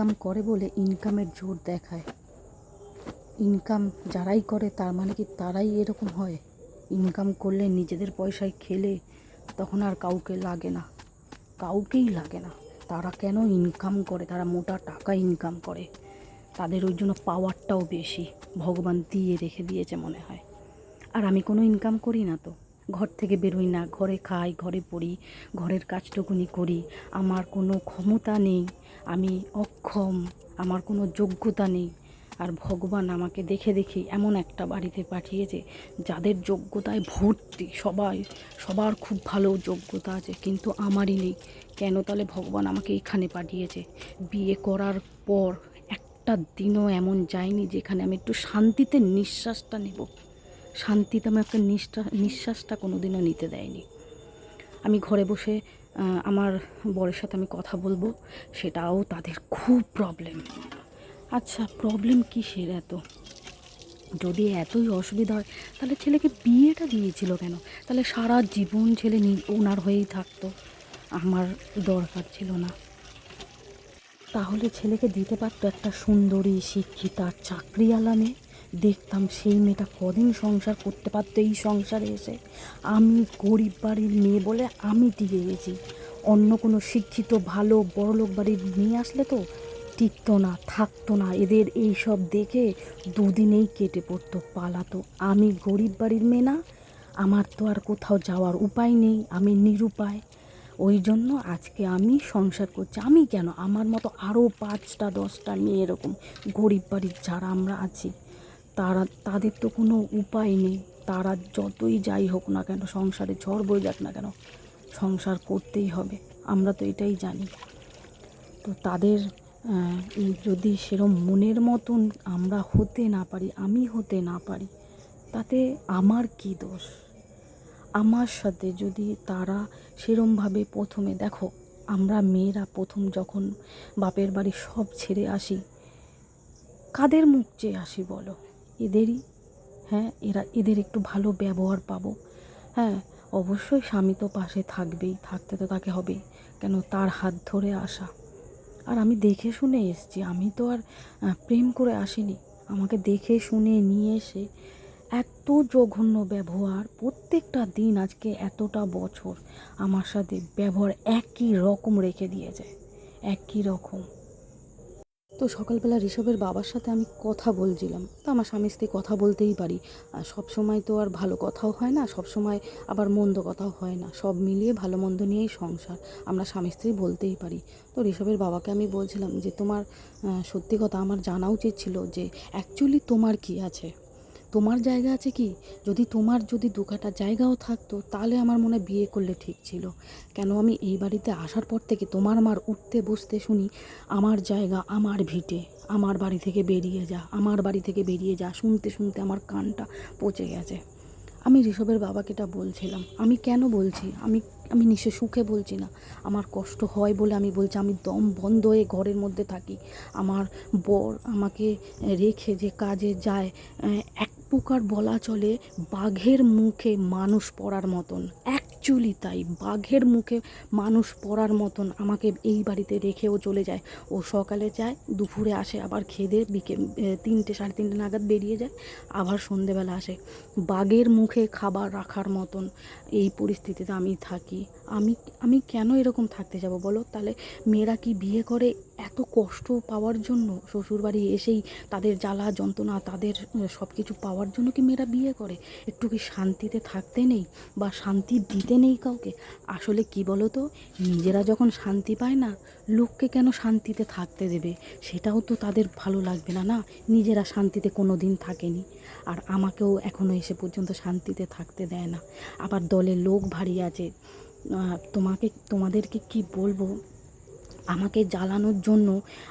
Income করে বলে ইনকামের জোর দেখায়। ইনকাম যারাই করে তার মানে কি তারাই এরকম হয়? ইনকাম করলে নিজেদের পয়সায় খেলে তখন আর কাউকে লাগে না। কাউকেই লাগে না। তারা কেন ইনকাম করে? তারা মোটা টাকা ইনকাম করে। তাদের ওই জন্য পাওয়ারটাও বেশি। ভগবান দিয়ে রেখে দিয়েছে মনে হয়। আর আমি কোনো ইনকাম করি না তো। ঘর থেকে বেরোই না। ঘরে খাই, ঘরে পড়ি, ঘরের কাজটুকুনি করি। আমার কোনো ক্ষমতা নেই, আমি অক্ষম, আমার কোনো যোগ্যতা নেই। আর ভগবান আমাকে দেখে দেখেই এমন একটা বাড়িতে পাঠিয়েছে, যাদের যোগ্যতায় ভর্তি সবাই, সবার খুব ভালো যোগ্যতা আছে, কিন্তু আমারই নেই। কেন তাহলে ভগবান আমাকে এখানে পাঠিয়েছে? বিয়ে করার পর একটা দিনও এমন যায়নি যেখানে আমি একটু শান্তিতে নিঃশ্বাসটা নেব। শান্তিতে আমাকে নিঃশ্বাস নিঃশ্বাসটা কোনো দিনও নিতে দেয়নি। আমি ঘরে বসে আমার বরের সাথে আমি কথা বলব, সেটাও তাদের খুব প্রবলেম আচ্ছা প্রবলেম কিসের এত? যদি এতই অসুবিধা হয়, তাহলে ছেলেকে বিয়েটা দিয়েছিল কেন? তাহলে সারা জীবন ছেলে ওনার হয়েই থাকতো। আমার দরকার ছিল না। তাহলে ছেলেকে দিতে পারতো একটা সুন্দরী, শিক্ষিতা চাকরিওয়ালা মেয়ে? দেখতাম সেই মেয়েটা কদিন সংসার করতে পারতো, এই সংসারে এসে। আমি গরিব বাড়ির মেয়ে বলে আমি টিকে গেছি। অন্য কোনো শিক্ষিত, ভালো, বড়লোক বাড়ির মেয়ে আসলে তো টিকতো না, থাকতো না। এদের এই সব দেখে দুদিনেই কেটে পড়তো, পালাতো। আমি গরিব বাড়ির মেয়ে না, আমার তো আর কোথাও যাওয়ার উপায় নেই, আমি নিরুপায়। ওই জন্য আজকে আমি সংসার করছি। আমি কেন? আমার মতো আরও পাঁচটা, দশটা মেয়ে এরকম গরিব বাড়ির যারা আমরা আছি। তারা, তাদের তো কোনো উপায় নেই। তারা যতই যাই হোক না কেন, সংসারে ঝড় বয়ে যাক না কেন, সংসার করতেই হবে। আমরা তো এটাই জানি। তো তাদের যদি সেরম মনের মতন আমরা হতে না পারি, আমি হতে না পারি, তাতে আমার কি দোষ? আমার সাথে যদি তারা সেরমভাবে প্রথমে, দেখো, আমরা মেয়েরা প্রথম যখন বাপের বাড়ি সব ছেড়ে আসি, কাদের মুখ চেয়ে আসি বলো? এদেরই হ্যাঁ এরা, এদের একটু ভালো ব্যবহার পাবো। হ্যাঁ অবশ্যই স্বামী তো পাশে থাকবেই, থাকতে তো তাকে হবেই কেন তার হাত ধরে আসা। আর আমি দেখে শুনে এসছি, আমি তো আর প্রেম করে আসিনি। আমাকে দেখে শুনে নিয়ে এসে এত জঘন্য ব্যবহার, প্রত্যেকটা দিন আজকে এতটা বছর আমার সাথে ব্যবহার একই রকম রেখে দিয়ে যায় একই রকম। তো সকালবেলা ঋষভের বাবার সাথে আমি কথা বলছিলাম। তো আমার স্বামী স্ত্রী কথা বলতেই পারি। আর সব সময় তো আর ভালো কথাও হয় না সব সময় আবার মন্দ কথাও হয় না। সব মিলিয়ে ভালো মন্দ নিয়েই সংসার, আমরা স্বামী স্ত্রী বলতেই পারি। তো ঋষভের বাবাকে আমি বলছিলাম যে, তোমার সত্যি কথা আমার জানা উচিত ছিল যে অ্যাকচুয়ালি তোমার কি আছে? তোমার জায়গা আছে কি? যদি তোমার যদি দু কাটা জায়গাও থাকতো, তাহলে আমার মনে বিয়ে করলে ঠিক ছিল। কেন আমি এই বাড়িতে আসার পর থেকে তোমার মার উঠতে বসতে শুনি, আমার জায়গা আমার ভিটে। আমার বাড়ি থেকে বেরিয়ে যা, আমার বাড়ি থেকে বেরিয়ে যা, শুনতে শুনতে আমার কানটা পচে গেছে। আমি ঋষভের বাবাকে এটা বলছিলাম। আমি কেন বলছি? আমি আমি নিশে সুখে বলছি না। আমার কষ্ট হয় বলে আমি বলছি, আমি দম বন্ধ হয়ে ঘরের মধ্যে থাকি। আমার বর আমাকে রেখে যে কাজে যায় এক প্রকার বলা চলে বাঘের মুখে মানুষ পড়ার মতন। অ্যাকচুয়ালি তাই বাঘের মুখে মানুষ পড়ার মতন আমাকে এই বাড়িতে রেখেও চলে যায়। ও সকালে যায়, দুপুরে আসে, আবার খেদে বিকে তিনটে, সাড়ে তিনটে নাগাদ বেরিয়ে যায়, আবার সন্ধেবেলা আসে। বাঘের মুখে খাবার রাখার মতন এই পরিস্থিতিতে আমি থাকি। আমি আমি কেন এরকম থাকতে যাব বলো? তাহলে মেয়েরা কি বিয়ে করে? এত কষ্ট পাওয়ার জন্য শ্বশুরবাড়ি এসেই তাদের জ্বালা যন্ত্রণা, তাদের সব কিছু পাওয়ার জন্য কি মেয়েরা বিয়ে করে? একটু কি শান্তিতে থাকতে নেই বা শান্তি দিতে নেই কাউকে? আসলে কি বলো তো নিজেরা যখন শান্তি পায় না, লোককে কেন শান্তিতে থাকতে দেবে? সেটাও তো তাদের ভালো লাগবে না না? নিজেরা শান্তিতে কোনো দিন থাকেনি। আর আমাকেও এখনও এসে পর্যন্ত শান্তিতে থাকতে দেয় না। আবার দলে লোক ভারী আছে। তোমাকে, তোমাদেরকে কি বলব? আমাকে জ্বালানোর জন্য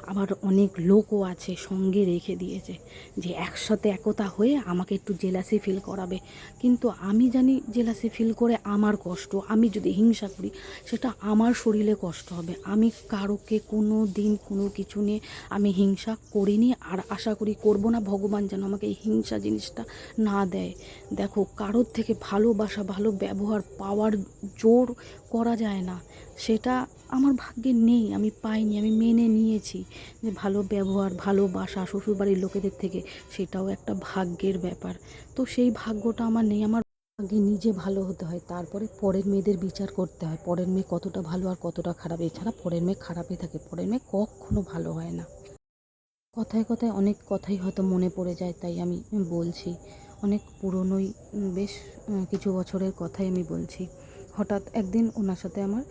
আবার অনেক লোকও আছে সঙ্গে রেখে দিয়েছে যে একসাথে একতা হয়ে আমাকে একটু জেলাসি ফিল করাবে। কিন্তু আমি জানি জেলাসি ফিল করে আমার কষ্ট, আমি যদি হিংসা করি, সেটা আমার শরীরে কষ্ট হবে। আমি কারোকে কোনো দিন কোনো কিছু নিয়ে আমি হিংসা করিনি আর আশা করি করব না। ভগবান যেন আমাকে এই হিংসা জিনিসটা না দেয়। দেখো, কারোর থেকে ভালোবাসা, ভালো ব্যবহার পাওয়ার জোর করা যায় না। সেটা আমার ভাগ্যে নেই, আমি পাইনি, আমি মেনে নিয়েছি যে ভালো ব্যবহার ভালোবাসা শ্বশুরবাড়ির লোকেদের থেকে সেটাও একটা ভাগ্যের ব্যাপার। তো সেই ভাগ্যটা আমার নেই, আমার আগে নিজে ভালো হতে হয়, তারপরে পরের মেয়েদের বিচার করতে হয়। পরের মেয়ে কতটা ভালো আর কতটা খারাপ, এছাড়া পরের মেয়ে খারাপই থাকে, পরের মেয়ে কখনো ভালো হয় না। কথায় কথায় অনেক কথাই হয়তো মনে পড়ে যায়, তাই আমি বলছি। অনেক পুরনোই বেশ কিছু বছরের কথাই আমি বলছি। হঠাৎ একদিন ওনার সাথে আমার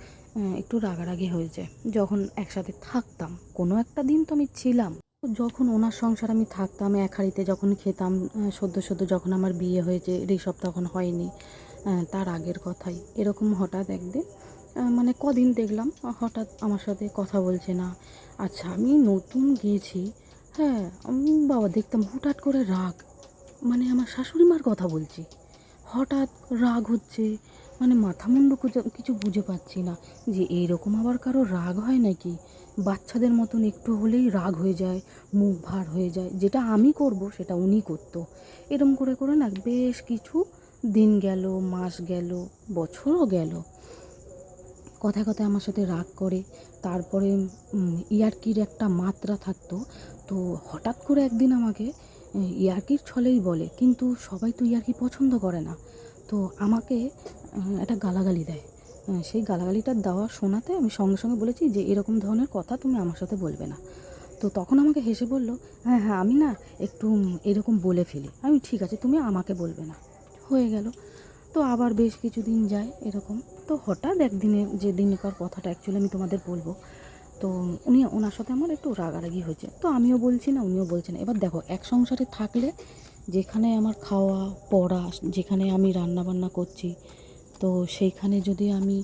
একটু রাগারাগি হয়েছে যখন একসাথে থাকতাম, কোনো একটা দিন তো আমি ছিলাম। যখন ওনার সংসার আমি থাকতাম, এক হাঁড়িতে যখন খেতাম সদ্য সদ্য যখন আমার বিয়ে হয়েছে, ঋষভ তখন হয়নি তার আগের কথাই। এরকম হঠাৎ একদিন মানে কদিন দেখলাম, হঠাৎ আমার সাথে কথা বলছে না। আচ্ছা আমি নতুন গিয়েছি হ্যাঁ বাবা, দেখতাম হুটহাট করে রাগ। মানে আমার শাশুড়ি মার কথা বলছি। হঠাৎ রাগ হচ্ছে মানে মাথা মুন্ডু কিছু- বুঝে পাচ্ছি না যে এইরকম আবার কারও রাগ হয় নাকি? বাচ্চাদের মতন একটু হলেই রাগ হয়ে যায়, মুখ ভার হয়ে যায়। যেটা আমি করব, সেটা উনি করতো। এরম করে করে না বেশ কিছু দিন গেল, মাস গেল, বছরও গেল। কথায় কথায় আমার সাথে রাগ করে। তারপরে ইয়ার্কির একটা মাত্রা থাকতো। তো হঠাৎ করে একদিন আমাকে ইয়ার্কির ছলেই বলে, কিন্তু সবাই তো ইয়ার্কি পছন্দ করে না। তো আমাকে একটা গালাগালি দেয়। সেই গালাগালিটা দেওয়া শোনাতে আমি সঙ্গে সঙ্গে বলেছি যে, এরকম ধরনের কথা তুমি আমার সাথে বলবে না। তো তখন আমাকে হেসে বলল হ্যাঁ হ্যাঁ আমি না একটু এরকম বলে ফেলি। আমি, ঠিক আছে, তুমি আমাকে বলবে না। হয়ে গেল। তো আবার বেশ কিছুদিন যায় এরকম। তো হঠাৎ একদিনে, যে দিনকার কথাটা অ্যাকচুয়ালি আমি তোমাদের বলব, তো উনি, ওনার সাথে আমার একটু রাগারাগি হয়েছে। তো আমিও বলছি না, উনিও বলছেন এবার দেখো, এক সংসারে থাকলে যেখানে আমার খাওয়া, পড়া, যেখানে আমি রান্না বান্না করছি, তো সেইখানে যদি আমি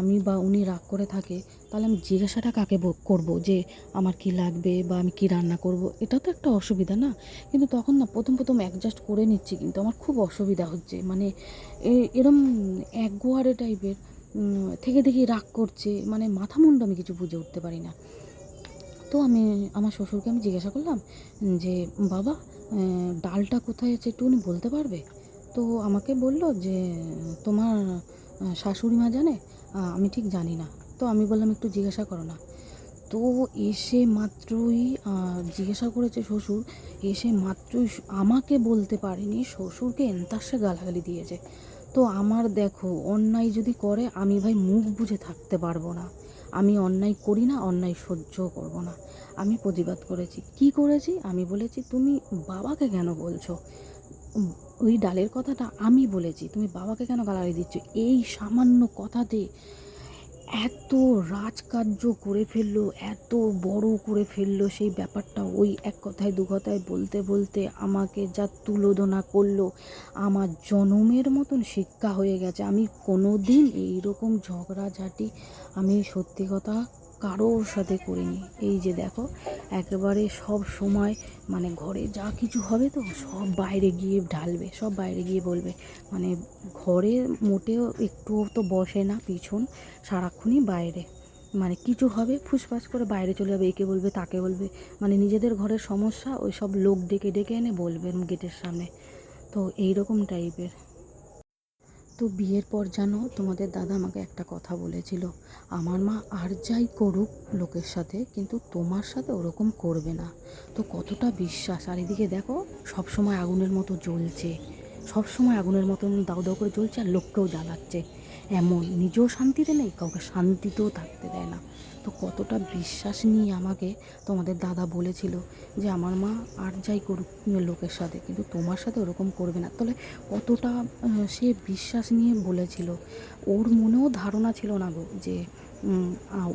আমি বা উনি রাগ করে থাকে, তাহলে আমি জিজ্ঞাসাটা কাকে করব? যে আমার কি লাগবে বা আমি কি রান্না করব? এটা তো একটা অসুবিধা না? কিন্তু তখন না, প্রথম প্রথম অ্যাডজাস্ট করে নিচ্ছি, কিন্তু আমার খুব অসুবিধা হচ্ছে। মানে এরম একগোয়ারে টাইপের থেকে থেকে রাগ করছে মানে মাথা মুন্ডু আমি কিছু বুঝে উঠতে পারি না। তো আমি, আমার শ্বশুরকে আমি জিজ্ঞাসা করলাম যে, বাবা ডালটা কোথায় আছে একটু উনি বলতে পারবে? তো আমাকে বলল যে, তোমার শাশুড়ি মা জানে? আমি ঠিক জানি না। তো আমি বললাম, একটু জিজ্ঞাসা করো না। তো এসে মাত্রই জিজ্ঞাসা করেছে শ্বশুর, এসে মাত্রই আমাকে বলতে পারেনি, শ্বশুরকে এন্তাসে গালাগালি দিয়েছে। তো আমার দেখো, অন্যায় যদি করে, আমি ভাই মুখ বুঝে থাকতে পারব না। আমি অন্যায় করি না, অন্যায় সহ্য করব না। আমি প্রতিবাদ করেছি। কি করেছি? আমি বলেছি, তুমি বাবাকে কেন বলছো? ওই ডালের কথাটা আমি বলেছি। তুমি বাবাকে কেন গালাগালি দিচ্ছ? এই সামান্য কথাতে এত রাজকার্য করে ফেলল, এত বড় করে ফেলল সেই ব্যাপারটা। ওই এক কথায়, দু কথায় বলতে বলতে আমাকে যা তুলোধনা করল, আমার জনমের মতন শিক্ষা হয়ে গেছে। আমি কোনো দিন এইরকম ঝগড়াঝাটি, আমি সত্যি কথা কারোর সাথে করিনি। এই যে দেখো, একেবারে সব সময় মানে ঘরে যা কিছু হবে তো সব বাইরে গিয়ে ঢালবে, সব বাইরে গিয়ে বলবে। মানে ঘরে মোটেও একটুও তো বসে না, পিছন সারাক্ষণই বাইরে। মানে কিছু হবে, ফুসফাস করে বাইরে চলে যাবে, একে বলবে, তাকে বলবে। মানে নিজেদের ঘরের সমস্যা ওই সব লোক ডেকে ডেকে এনে বলবে গেটের সামনে। তো এই রকম টাইপের তো বিয়ের পর জানো তোমাদের দাদা আমাকে একটা কথা বলেছিল। আমার মা আর যাই করুক লোকের সাথে, কিন্তু তোমার সাথে ওরকম করবে না। তো কতটা বিশ্বাস। আর এদিকে দেখো, সবসময় আগুনের মতো জ্বলছে। সবসময় আগুনের মতন দাউ দাউ করে জ্বলছে আর লোককেও জ্বালাচ্ছে। এমন, নিজেও শান্তিতে নেই, কাউকে শান্তিতেও থাকতে দেয় না। তো কতটা বিশ্বাস নিয়ে আমাকে তোমাদের দাদা বলেছিল যে, আমার মা আর যাই করুক লোকের সাথে। কিন্তু তোমার সাথে ওরকম করবে না। তাহলে কতটা সে বিশ্বাস নিয়ে বলেছিল? ওর মনেও ধারণা ছিল না গো যে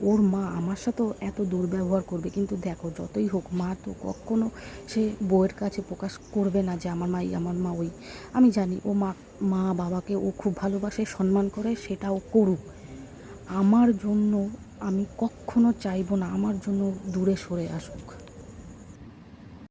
ওর মা আমার সাথেও এত দুর্ব্যবহার করবে। কিন্তু দেখো, যতই হোক, মা তো কখনো সে বউয়ের কাছে প্রকাশ করবে না যে আমার মাই, আমার মা ওই। আমি জানি ও মা মা বাবাকে ও খুব ভালোবাসে, সম্মান করে, সেটা ও করুক। আমার জন্য আমি কখনো চাইব না, আমার জন্য দূরে সরে আসুক।